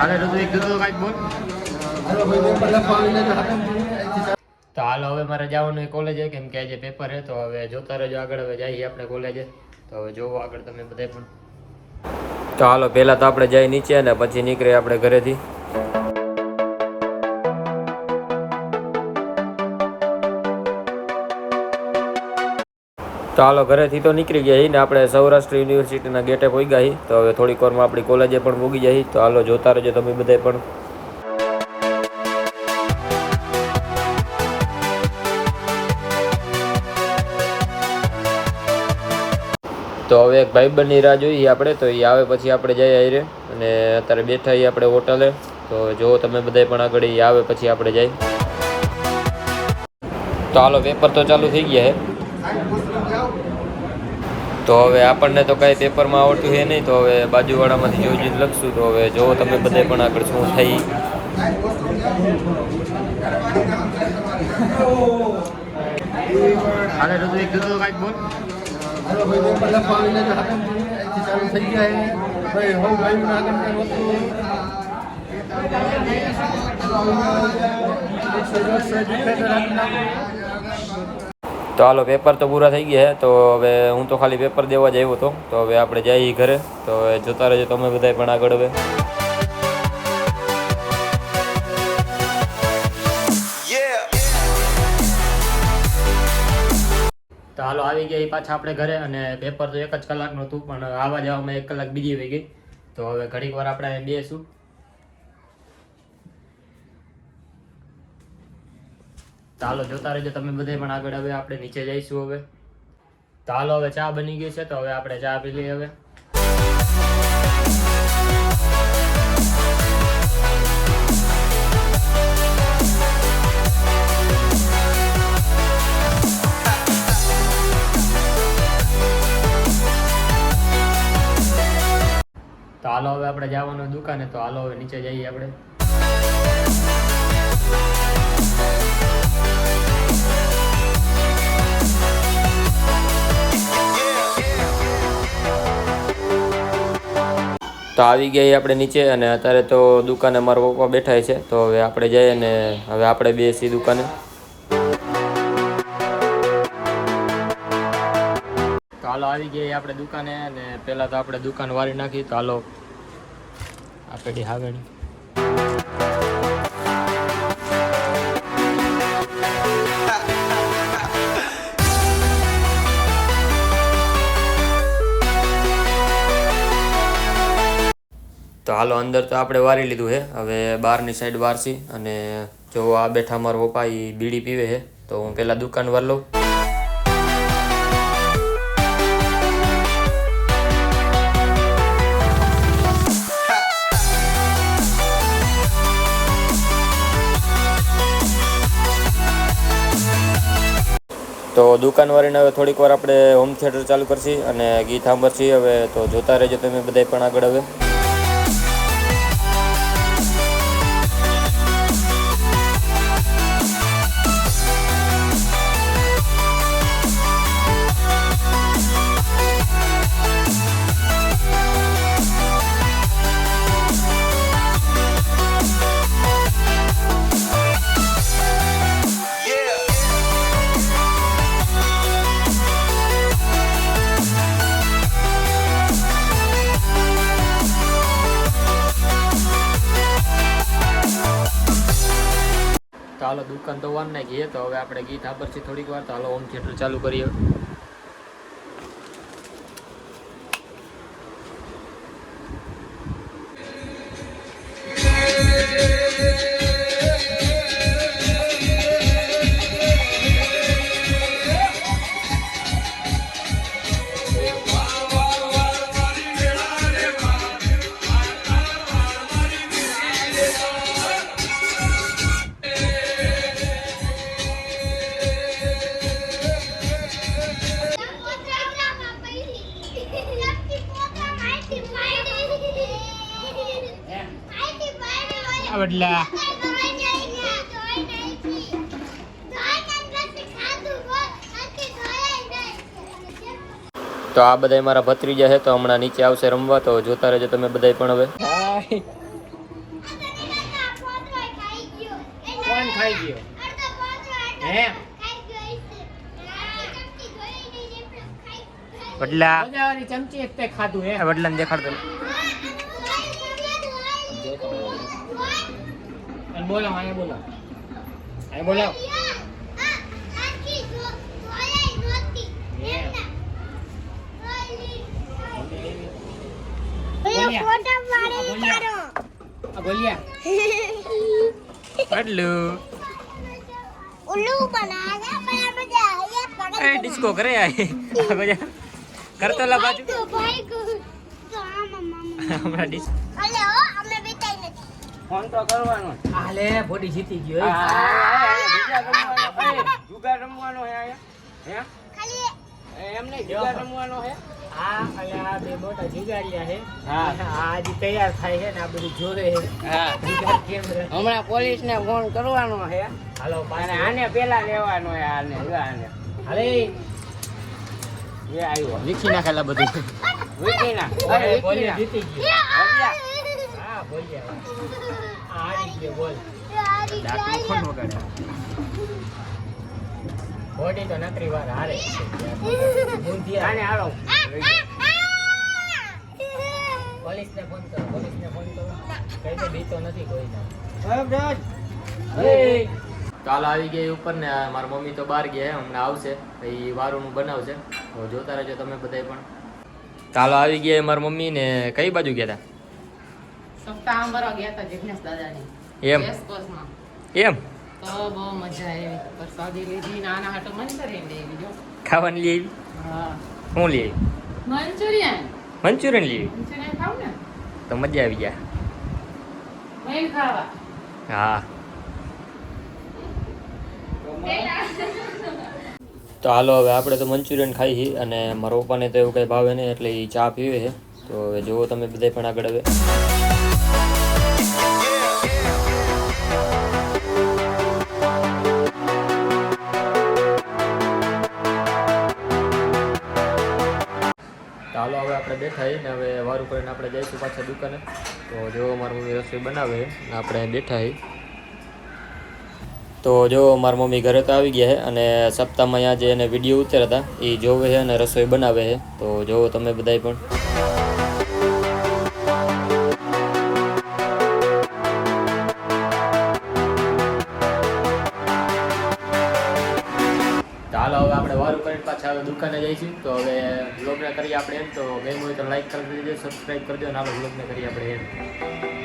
તો એક જતો કાંઈક બોલ. તો હાલ હવે મારે જવાનું કોલેજ કેમ કે આજે પેપર હે તો હવે જોતા રહેજો આગળ હવે જઈએ આપણે કોલેજે તો હવે જોવો આગળ તમે બધા પણ. તો હાલો પહેલા તો આપણે જઈ નીચે અને પછી નીકળીએ આપણે ઘરેથી. તો હાલો, ઘરેથી તો નીકળી ગયા ને આપણે સૌરાષ્ટ્ર યુનિવર્સિટીના ગેટે પહોંચી ગયા છીએ તો હવે થોડીક વારમાં આપણી કોલેજે પણ પહોંચી જાય તો હાલો, જોતા રહેજો તમે બધા પણ. તો હવે એક ભાઈબંધની રાહ જોઈએ આપણે, તો એ આવે પછી આપણે જઈએ આવીએ અને અત્યારે બેઠા છીએ આપણે હોટલે. તો જો તમે બધા પણ આગળ એ આવે પછી આપણે જઈએ. તો હાલો વેપર તો ચાલુ થઈ ગયા છે તો હવે આપણને તો કાંઈ પેપરમાં આવડતું છે નહીં તો હવે બાજુવાળામાંથી જોઈ જોઈને લખશું તો હવે જો તમે બધે પણ આગળ શું થઈ. તો હાલો પેપર તો પૂરા થઈ ગયા તો હવે હું તો ખાલી પેપર દેવા જ આવ્યો તો. હવે આપણે જઈએ ઘરે, તો જોતા રહેજો તમે બધા પણ આગળ હવે. તો હાલો, આવી ગયા એ પાછા આપણે ઘરે અને પેપર તો એક જ કલાકનું હતું, પણ આવવા જવામાં એક કલાક બીજી વહી ગઈ. તો હવે ઘડીક વાર આપણે બેસું હાલો જોતા રહેજો. તમે બધે પણ આગળ હવે આપણે નીચે જઈશું હવે. ચાલો, હવે ચા બની ગઈ છે, તો હવે આપણે ચા પી લઈએ હવે. તો હવે આપણે જવાનું દુકાને, તો હાલો, હવે નીચે જઈએ આપણે. તો આવી ગયા આપણે નીચે અને અત્યારે તો દુકાને મારા પપ્પા બેઠા છે. તો હવે આપણે જઈએ અને હવે આપણે બેસી દુકાને. તો હાલો આવી ગયા આપણે દુકાને અને પહેલા તો આપણે દુકાન વાળી નાખી. તો હાલો, આ પેઢી તો હાલો, અંદર તો આપણે વારી લીધું છે. હવે બહારની સાઈડ વારસી અને જો આ બેઠા મારો પપ્પા એ બીડી પીવે છે, તો હું પહેલાં દુકાન વાર લઉં. તો દુકાન વાળીને હવે થોડીક વાર આપણે હોમ થિયેટર ચાલુ કરશી અને ગીત સાંભળશી. હવે તો જોતા રહેજો તમે બધા પણ આગળ હવે. હાલો, દુકાન તો વાર નાખીએ તો હવે આપણે ગીત સાંભળશી થોડીક વાર, તો હાલો હોમ થિયેટર ચાલુ કરીએ. આવડલા તો આ બધા મારા ભત્રીજા છે તો હમણાં નીચે આવશે રમવા તો જોતા રહેજો તમે બધા પણ હવે. કોણ ચમચી ખાધું હે? વડલાને દેખાડતો અને બોલાવો અહીંયા બોલાવો અહીંયા બોલાવો ડિસ્કો કરે કરતો લા બાજુ. હમણાં ડિસ્કો ફોન તો કરવાનો આલે બોડી જીતી ગયો જુગાર રમવાનો હે. આયા હે એમ નહીં, જુગાર રમવાનો હે આ આ બે મોટા જુગારિયા હે હા. તૈયાર થાય છે ને આ બધું જોવે છે હા જુગાર કેમ રમે. હમણાં પોલીસ ને ફોન કરવાનો હે હાલો અને આને પેલા લેવાનો હે આને જો આને હાલે એ આવ્યો લીખી નાખેલા બધું અરે વિકીના જીતી ગયો બોડી તો નકરી વાર હારે. આને હાલો પોલીસને ફોન કરો પોલીસને ફોન કરો. કઈ દે બીતો નથી કોઈ કાલ આવી ગયા ઉપર ને આ મારા મમ્મી તો બહાર ગયા હે, હમણાં આવશે. એ વારુનું બનાવશે. તો જોતા રહેજો તમે બધાય પણ. કાલ આવી ગયા મારા મમ્મી ને કઈ બાજુ ગયા હતા સપ્તાહ ભરવા ગયા હતા જિજ્ઞેશ દાદાની. એમ? એમ? તો બહુ મજા આવી. પ્રસાદી લીધી નાના હાટો મંચુરિયન લઈ લીધો ખાવાની લઈ હા. લઈ મંચુરિયન? મંચુરિયન લઈ મંચુરિયન ખાવ ને? તો મજા આવી ગયા ખાવા. હા. તો હાલો હવે આપણે તો મંચુરિયન ખાઈ છીએ અને મારા પપ્પાને તો એવું કંઈ ભાવે નહીં એટલે એ ચા પીવે છે. તો હવે જુઓ તમે બધા પણ આગળ હવે. આપણે બેઠા ને હવે વારું કરીને આપણે જઈશું પાછા દુકાને. તો જો મારી મમ્મી રસોઈ બનાવે આપણે બેઠા તો જો મારી મમ્મી ઘરે તો આવી ગયા છે અને સપ્તાહમાં અહીંયા જે એને વીડિયો ઉતાર્યા હતા, એ જોવે છે અને રસોઈ બનાવે છે તો જોવો તમે બધાય પણ. પાછા હવે દુકાને જઈશું. તો હવે બ્લોગને કરીએ આપણે એમ. તો ગેમ હોય તો લાઈક કરી દેજો સબસ્ક્રાઈબ કરજો અને આપણે બ્લોગને કરીએ આપણે એમ.